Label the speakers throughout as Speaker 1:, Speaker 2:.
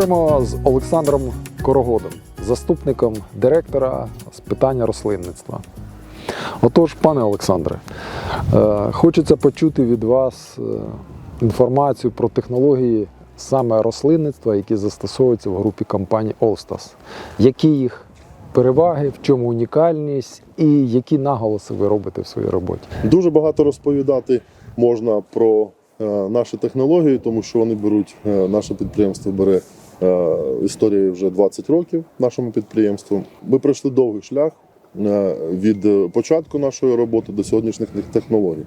Speaker 1: Говоримо з Олександром Корогодом, заступником директора з питання рослинництва. Отож, пане Олександре, е, хочеться почути від вас е, інформацію про технології саме рослинництва, які застосовуються в групі компаній Олстас. Які їх переваги, в чому унікальність і які наголоси ви робите в своїй роботі?
Speaker 2: Дуже багато розповідати можна про е, наші технології, тому що вони беруть, наше підприємство бере е, історію вже 20 років нашому підприємству. Ми пройшли довгий шлях е, від е, початку нашої роботи до сьогоднішніх технологій.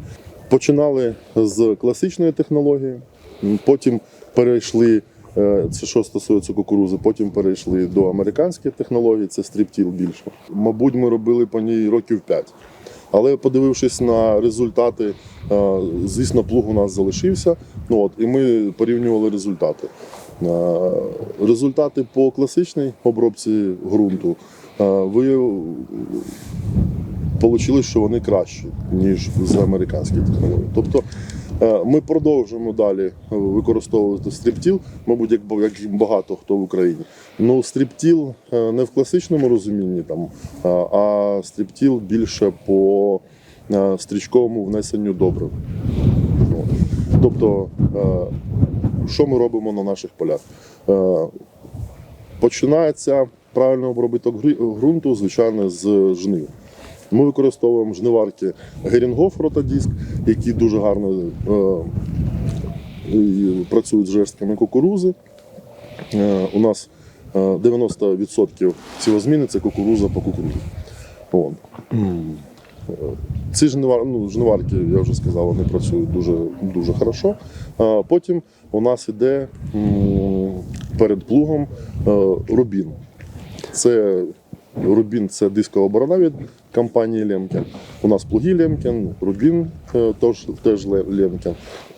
Speaker 2: Починали з класичної технології, потім перейшли. Це що стосується кукурузи, потім перейшли до американських технологій, це стріптіл більше. Мабуть, ми робили по ній років 5. Але подивившись на результати, звісно, плуг у нас залишився. Ну от і ми порівнювали результати. Результати по класичній обробці ґрунту е, ви вийшло, що вони кращі, ніж з американських технологій. Тобто е, ми продовжуємо далі використовувати стріптіл, мабуть, як багато хто в Україні. Ну, стріптіл е, не в класичному розумінні, там, а- стріптіл більше по стрічковому внесенню добрив. Тобто, що ми робимо на наших полях? Е, Починається правильний обробіток ґрунту, звичайно, з жнив. Ми використовуємо жниварки Герінгоф ротодиск, які дуже гарно е, працюють з жерстками кукурузи. Е, у нас е, 90% сівозміни це кукуруза по кукурузі. Е, Ці жнивар, ну, жниварки, я вже сказав, вони працюють дуже, дуже хорошо. Потім у нас іде перед плугом е, рубін. Це рубін це дискова борона від компанії Лемкен. У нас плуги Лемкен, рубін е, теж, теж Лемкен.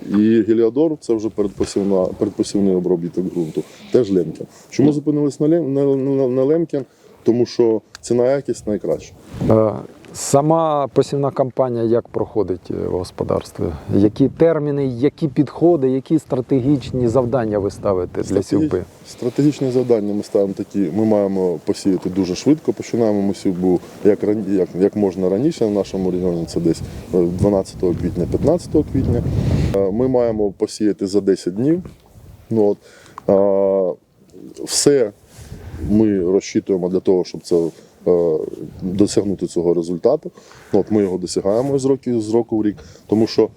Speaker 2: І Геліодор це вже передпосівна, передпосівний обробіток ґрунту, теж Лемкен. Чому зупинились на, Лем, на, на, на Лемкен? Тому що ціна якість найкраща.
Speaker 1: Е, Сама посівна кампанія як проходить е, в господарстві? Які терміни, які підходи, які стратегічні завдання ви ставите для сівби?
Speaker 2: Стратегічні завдання ми ставимо такі. Ми маємо посіяти дуже швидко. Починаємо ми сівбу як, як, як можна раніше в нашому регіоні, це десь е, 12 квітня, 15 квітня. Е, Ми маємо посіяти за 10 днів. Ну, от, а, все ми розчитуємо для того, щоб це е, досягнути цього результату. Ну, От ми його досягаємо з року, з року в рік, тому що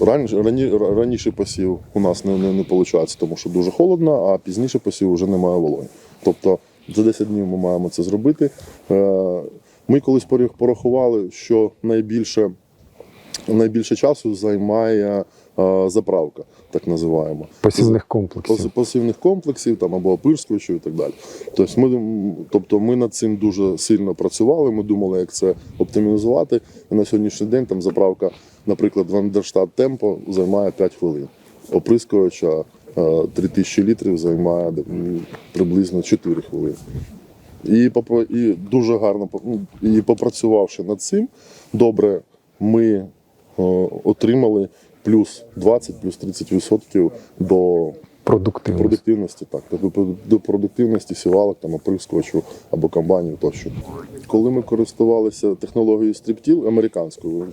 Speaker 2: раніше, рані, раніше посів у нас не, не, не виходить, тому що дуже холодно, а пізніше посів вже немає вологи. Тобто за 10 днів ми маємо це зробити. Е, Ми колись порах- порахували, що найбільше найбільше часу займає е, заправка, так називаємо.
Speaker 1: Посівних комплексів.
Speaker 2: Посівних комплексів там або опирскувачів і так далі. Тобто ми, тобто ми над цим дуже сильно працювали. Ми думали, як це оптимізувати. І на сьогоднішній день там заправка, наприклад, Вандерштат Темпо займає 5 хвилин. Оприскувача е, 3000 літрів займає приблизно 4 хвилини. І, і дуже гарно ну, і попрацювавши над цим, добре, ми е, отримали плюс 20, плюс 30% до
Speaker 1: Продуктивність.
Speaker 2: продуктивності, так, до, до продуктивності сівалок, там, оприскувачів або комбайнів тощо. Коли ми користувалися технологією стріптіл американською,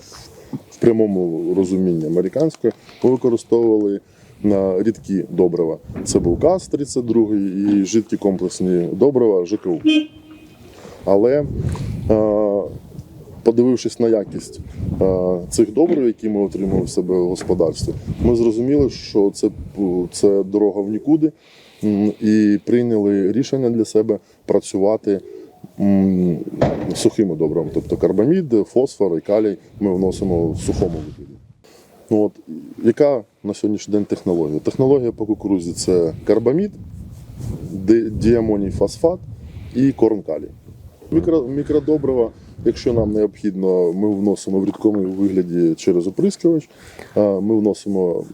Speaker 2: в прямому розумінні американською, ми використовували на рідкі добрива. Це був КАЗ 32 і жидкі комплексні добрива ЖКУ. Але е, подивившись на якість е, цих добрив, які ми отримали в себе в господарстві, ми зрозуміли, що це, це дорога в нікуди, і прийняли рішення для себе працювати сухими добривами. Тобто карбамід, фосфор і калій ми вносимо в сухому вигляді. Ну, от, яка на сьогоднішній день технологія? Технологія по кукурузі це карбамід, діамоній фосфат і корм калій. Мікро, мікродобрива, якщо нам необхідно, ми вносимо в рідкому вигляді через оприскувач. Ми вносимо м,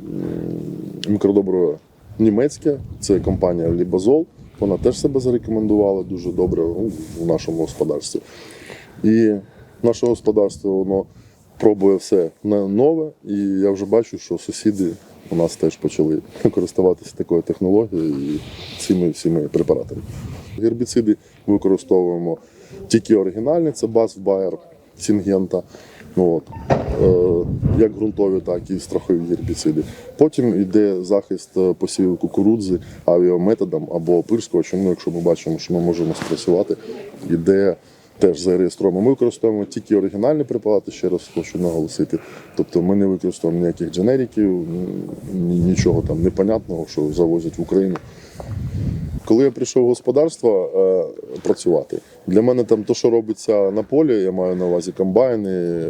Speaker 2: мікродобриво німецьке, це компанія Лібазол. Вона теж себе зарекомендувала дуже добре ну, в нашому господарстві. І наше господарство воно пробує все на нове, і я вже бачу, що сусіди у нас теж почали користуватися такою технологією і цими всіми препаратами. Гербіциди використовуємо тільки оригінальні, це Бас Байер, Сінгента. От. Е, як ґрунтові, так і страхові гербіциди. Потім йде захист е, посівів кукурудзи авіаметодом або опирскувачем. Ну, якщо ми бачимо, що ми можемо спрацювати, іде теж зареєстровано. Ми використовуємо тільки оригінальні препарати, ще раз хочу наголосити. Тобто ми не використовуємо ніяких дженериків, нічого там непонятного, що завозять в Україну. Коли я прийшов в господарство е, працювати, для мене там то, що робиться на полі, я маю на увазі комбайни, е,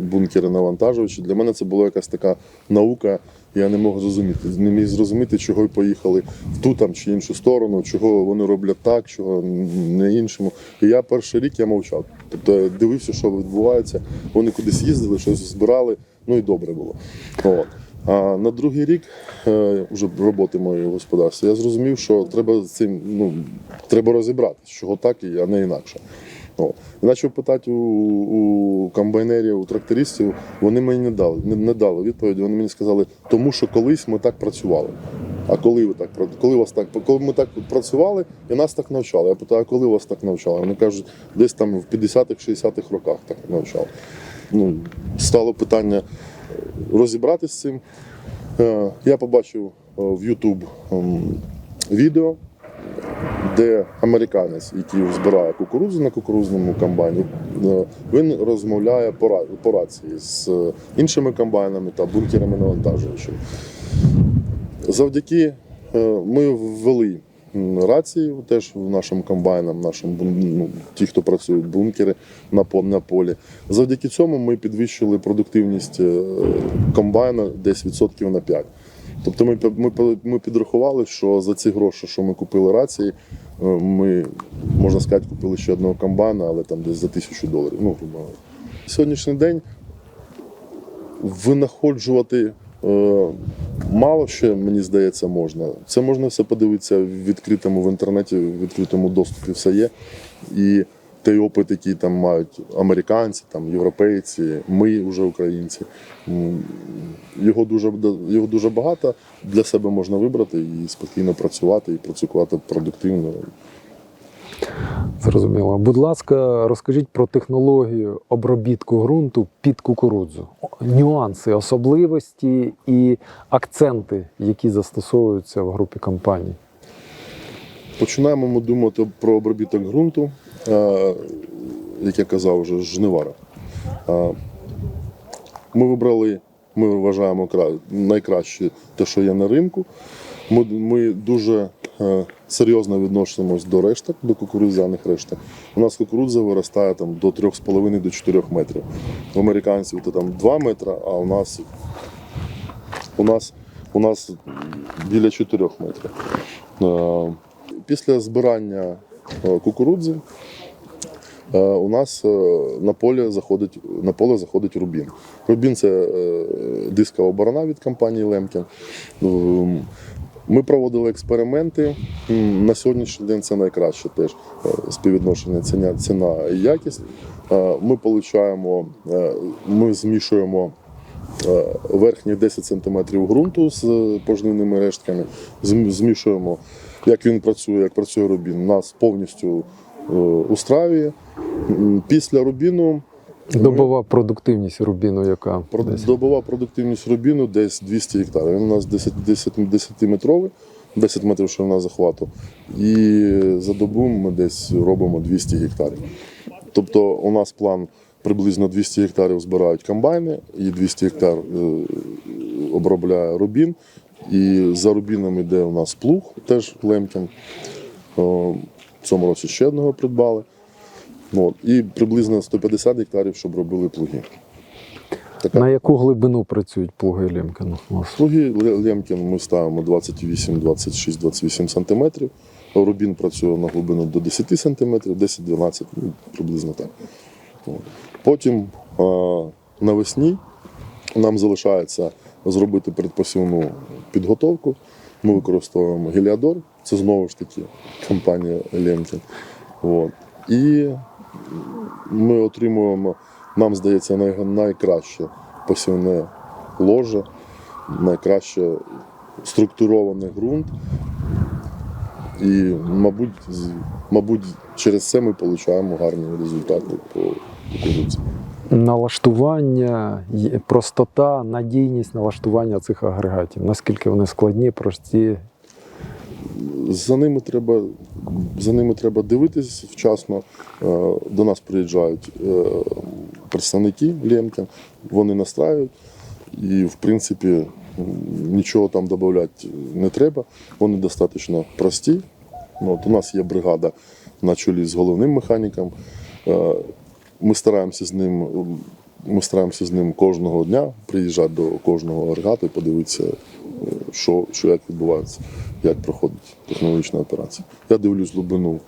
Speaker 2: бункери навантажувачі. Для мене це була якась така наука. Я не мог зрозуміти, не міг зрозуміти, чого й поїхали в ту там чи іншу сторону, чого вони роблять так, чого не іншому. І я перший рік я мовчав. Тобто дивився, що відбувається. Вони кудись їздили, щось збирали, ну і добре було. От. А на другий рік е, вже роботи моєї в господарстві, я зрозумів, що треба з цим ну, треба розібратися, чого так, і- а не інакше. І почав питати у, у комбайнерів, у трактористів, вони мені не дали, не, не дали відповіді. Вони мені сказали, тому що колись ми так працювали. А коли ви так коли вас так коли ми так працювали і нас так навчали? Я питаю, а коли вас так навчали? Вони кажуть, десь там в 50-х, 60-х роках так навчали. Ну, стало питання розібратися з цим. Е, Я побачив е, в YouTube ем, відео, де американець, який збирає кукурудзу на кукурудзному комбайні, е, він розмовляє по рації з іншими комбайнами та бункерами навантажувачів. Завдяки ми ввели рації теж в нашим комбайнам, нашим ну, ті, хто працюють бункери на на полі. Завдяки цьому ми підвищили продуктивність е, комбайна десь відсотків на 5. Тобто ми, ми, ми підрахували, що за ці гроші, що ми купили рації, е, ми, можна сказати, купили ще одного комбайна, але там десь за тисячу доларів. Ну, грубо. Сьогоднішній день винаходжувати мало ще, мені здається, можна. Це можна все подивитися в відкритому в інтернеті, в відкритому доступі все є. І той опит, який там мають американці, там, європейці, ми вже українці. Його дуже, його дуже багато. Для себе можна вибрати і спокійно працювати, і працювати продуктивно.
Speaker 1: Зрозуміло. Будь ласка, розкажіть про технологію обробітку ґрунту під кукурудзу. Нюанси, особливості і акценти, які застосовуються в групі компаній.
Speaker 2: Починаємо ми думати про обробіток ґрунту, е, як я казав вже, жнивара. Е, Ми вибрали, ми вважаємо найкраще те, що є на ринку. Ми, ми дуже серйозно відносимось до решток, до кукурудзяних решток. У нас кукурудза виростає там, до 3,5 до 4 метрів. У американців то там 2 метри, а у нас, у нас, у нас біля 4 метрів. Е, Після збирання е, кукурудзи е, у нас е, на поле заходить, на поле заходить рубін. Рубін це е, дискова борона від компанії Лемкін. Ми проводили експерименти. На сьогоднішній день це найкраще теж е, співвідношення ціна, ціна і якість. Е, Ми получаємо, е, ми змішуємо верхні 10 см ґрунту з пожнивними рештками, змішуємо, як він працює, як працює рубін. Нас повністю устраює. Після рубіну
Speaker 1: Добова продуктивність рубіну, яка.
Speaker 2: Добова продуктивність рубіну десь 200 гектарів. Він у нас 10, 10, 10 метровий, 10 метрів ширина захвату. І за добу ми десь робимо 200 гектарів. Тобто у нас план приблизно 200 гектарів збирають комбайни, і 200 гектар е, обробляє рубін. І за рубіном йде у нас плуг, теж Лемкін. В цьому році ще одного придбали. От. І приблизно 150 гектарів, щоб робили плуги. Така
Speaker 1: На яку глибину працюють плуги?
Speaker 2: Слуги Ле- Лемкін ми ставимо 28, 26, 28 сантиметрів. Рубін працює на глибину до 10 сантиметрів, 10-12, ну, приблизно так. От. Потім а, навесні нам залишається зробити передпосівну підготовку. Ми використовуємо Геліадор, це знову ж таки компанія Лемкін. От. І ми отримуємо нам здається, най- найкраще посівне ложе, найкраще структурований ґрунт. І, мабуть, мабуть, через це ми отримуємо гарні результати по кукурудзі.
Speaker 1: Налаштування, простота, надійність налаштування цих агрегатів. Наскільки вони складні, прості.
Speaker 2: За ними треба, за ними треба дивитись вчасно. Е, До нас приїжджають е, представники Лємкін, вони настраюють, і в принципі нічого там додати не треба. Вони достатньо прості. Ну, от у нас є бригада на чолі з головним механіком. Е, Ми стараємося з ним. Ми стараємося з ним кожного дня приїжджати до кожного агрегату і подивитися, що, що як відбувається, як проходить технологічна операція. Я дивлюсь глибину.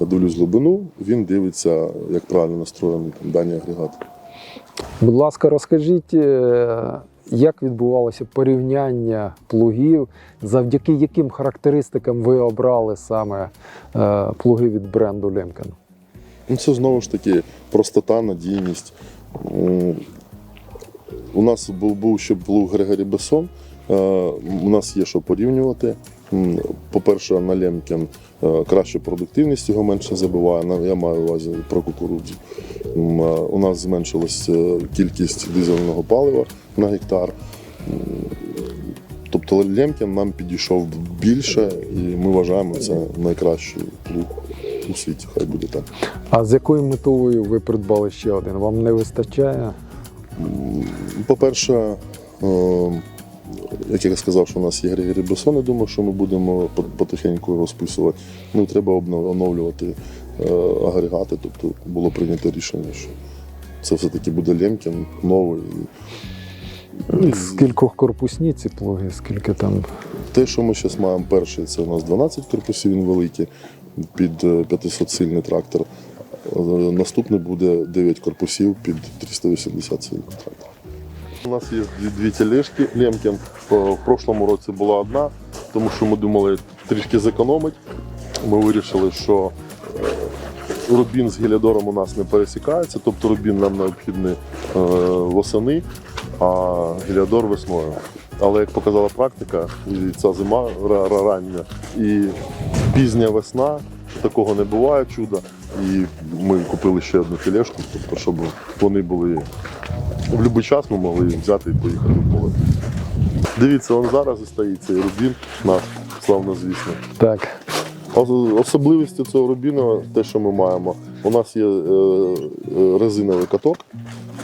Speaker 2: Я дивлюсь глибину, він дивиться, як правильно настроєний там, дані агрегати.
Speaker 1: Будь ласка, розкажіть, е, як відбувалося порівняння плугів, завдяки яким характеристикам ви обрали саме е, плуги від бренду Лемкен?
Speaker 2: Ну, це знову ж таки простота, надійність. У нас був, був ще плуг Григорі Бессон. Е, У нас є що порівнювати. По-перше, на Лемкін е, краща продуктивність його менше забиває. Я маю увазі про кукурудзу. Е, У нас зменшилась кількість дизельного палива на гектар. Тобто Лемкін нам підійшов більше, і ми вважаємо це найкращий плуг у світі. Хай буде так.
Speaker 1: А з якою метою ви придбали ще один? Вам не вистачає?
Speaker 2: По-перше, як я сказав, що у нас є Григорій Бессон, я думаю, що ми будемо потихеньку його списувати. Ну, треба оновлювати е, агрегати, тобто було прийнято рішення, що це все-таки буде Лемкін новий. Ну, і
Speaker 1: З корпусні ці плуги, скільки там
Speaker 2: Те, що ми зараз маємо перший, це у нас 12 корпусів, він великий, під 500 сильний трактор. Е, Наступний буде 9 корпусів під 380 сильний трактор. У нас є дві, тележки Лемкін. В прошлому році була одна, тому що ми думали трішки зекономити. Ми вирішили, що е, рубін з геліодором у нас не пересікається, тобто рубін нам необхідний е, восени, а геліодор весною. Але як показала практика, і ця зима ра- ра- рання і пізня весна, такого не буває чуда. І ми купили ще одну тележку, тобто, щоб вони були в будь-який час ми могли взяти і поїхати в поле. Дивіться, он зараз і стоїть цей рубін наш, славно звісно.
Speaker 1: так.
Speaker 2: Ос- Особливістю цього рубіну, те, що ми маємо, у нас є е, е, резиновий каток.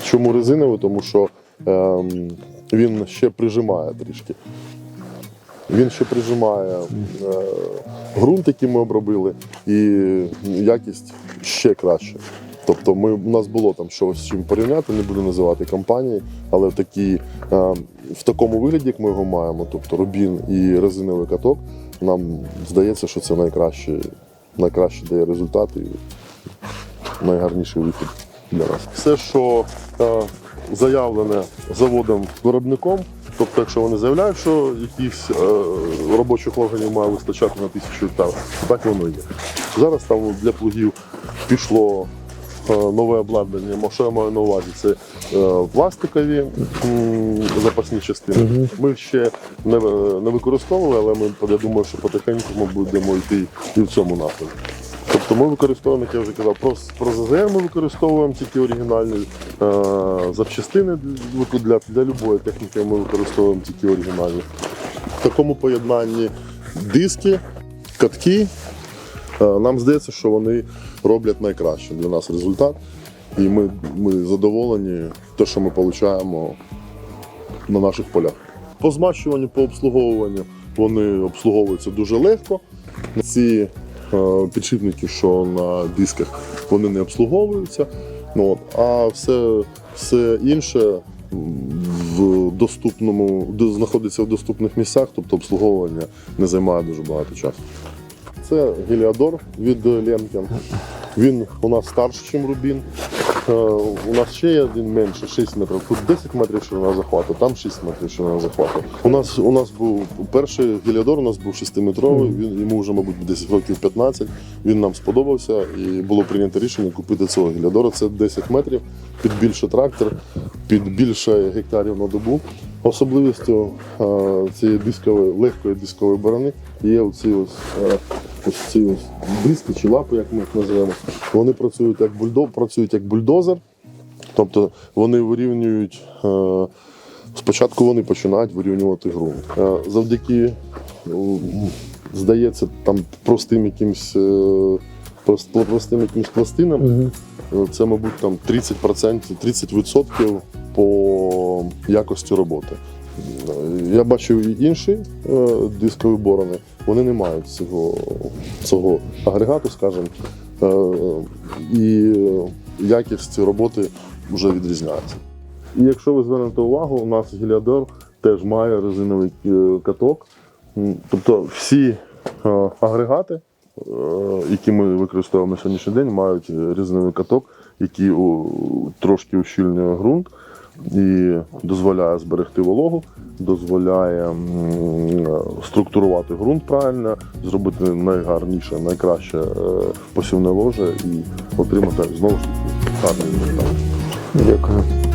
Speaker 2: Чому резиновий? Тому що ем, він ще прижимає трішки. Він ще прижимає е, ґрунт, який ми обробили, і якість ще краще. Тобто ми, у нас було там щось з чим порівняти, не буду називати компанії, але в, такі, е, в такому вигляді, як ми його маємо, тобто рубін і резиновий каток, нам здається, що це найкраще, найкраще дає результат і найгарніший вихід для нас. Все, що е, заявлене заводом-виробником, тобто, якщо вони заявляють, що якихось е, робочих органів має вистачати на тисячу гектар, так воно є. Зараз там для плугів пішло нове обладнання. Що я маю на увазі? Це е, пластикові запасні частини. Ми ще не, не використовували, але ми, я думаю, що потихеньку ми будемо йти і в цьому напрямку. Тобто ми використовуємо, як я вже казав, про, про ЗЗР ми використовуємо тільки оригінальні е, запчастини для, для, для любої техніки ми використовуємо тільки оригінальні. В такому поєднанні диски, катки. Е, Нам здається, що вони роблять найкраще для нас результат. І ми, ми задоволені те, що ми отримуємо на наших полях. По змащуванню, по обслуговуванню вони обслуговуються дуже легко. Ці е, підшипники, що на дисках, вони не обслуговуються. Ну, от, а все, все інше в доступному, знаходиться в доступних місцях, тобто обслуговування не займає дуже багато часу. Це геліодор від Лемкін. Він у нас старший, ніж Рубін. е, у нас ще є один менше, 6 метрів. Тут 10 метрів ширина захвату, там 6 метрів ширина захвату. У нас у нас був перший геліодор, у нас був 6-метровий. Він йому вже, мабуть, десь років 15. Він нам сподобався і було прийнято рішення купити цього геліодора. Це 10 метрів під більший трактор, під більше гектарів на добу. Особливістю е, цієї дискової, легкої дискової борони є оці ось, ось ці ось диски чи лапи, як ми їх називаємо. Вони працюють як бульдо, працюють як бульдозер, тобто вони вирівнюють. е, Спочатку вони починають вирівнювати ґрунт. Е, Завдяки, м, здається, там простим якимсь, е, простим якимсь пластинам, Е, Це, мабуть, там 30%, 30% по якості роботи. Я бачив інші е, дискові борони, вони не мають цього, цього агрегату, скажімо, е, і якість роботи вже відрізняється. І якщо ви звернете увагу, у нас геліодор теж має резиновий е, каток. Тобто всі агрегати, які ми використовуємо на сьогоднішній день, мають резиновий каток, який трошки ущільнює ґрунт і дозволяє зберегти вологу, дозволяє структурувати ґрунт правильно, зробити найгарніше, найкраще е, посівне ложе і отримати знову ж таки гарний результат.
Speaker 1: Дякую.